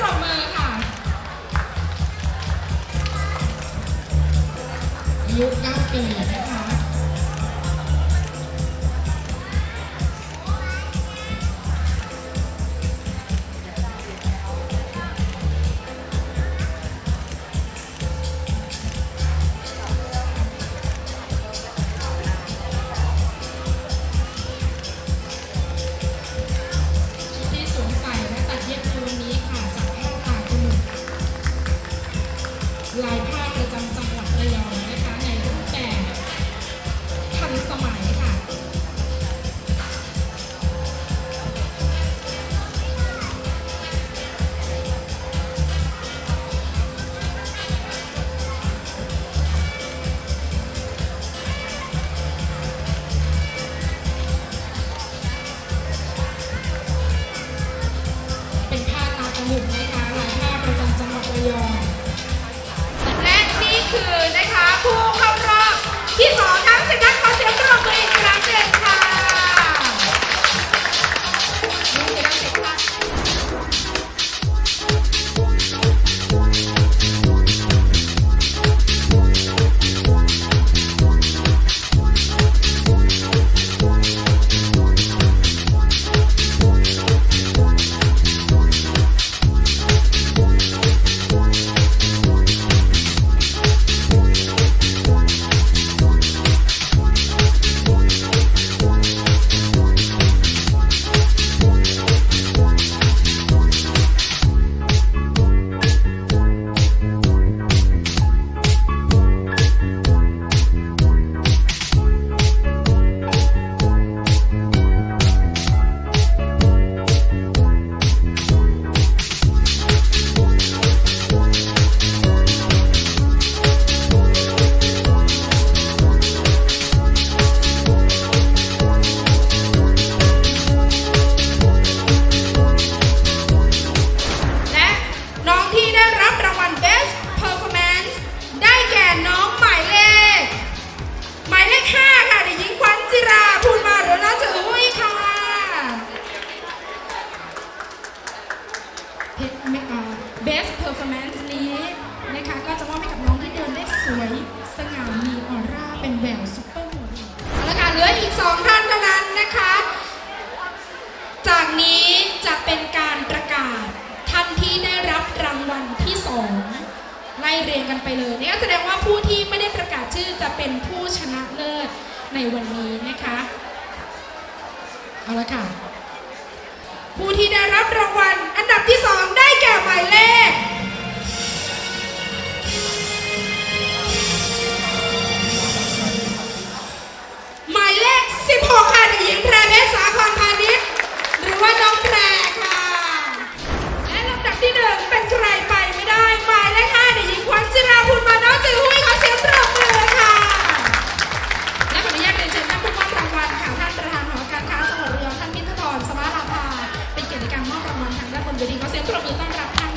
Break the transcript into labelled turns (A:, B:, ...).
A: ปรบมือ
B: ค่ะอายุ9ปี สองท่านเท่า
A: นั้
B: นนะคะ
A: จากนี้จะเป็นการประกาศท่านที่ได้รับรางวัลที่สองไล่เรียงกันไปเลยนี่ก็แสดงว่าผู้ที่ไม่ได้ประกาศชื่อจะเป็นผู้ชนะเลิศในวันนี้นะคะ เอาละค่ะ
B: ผู้ที่ได้รับรางวัลอันดับที่สองได้แก่หมายเล
A: ข ทางด้านบนเวทีขอเสียงปรบมือต้อนรับค่ะ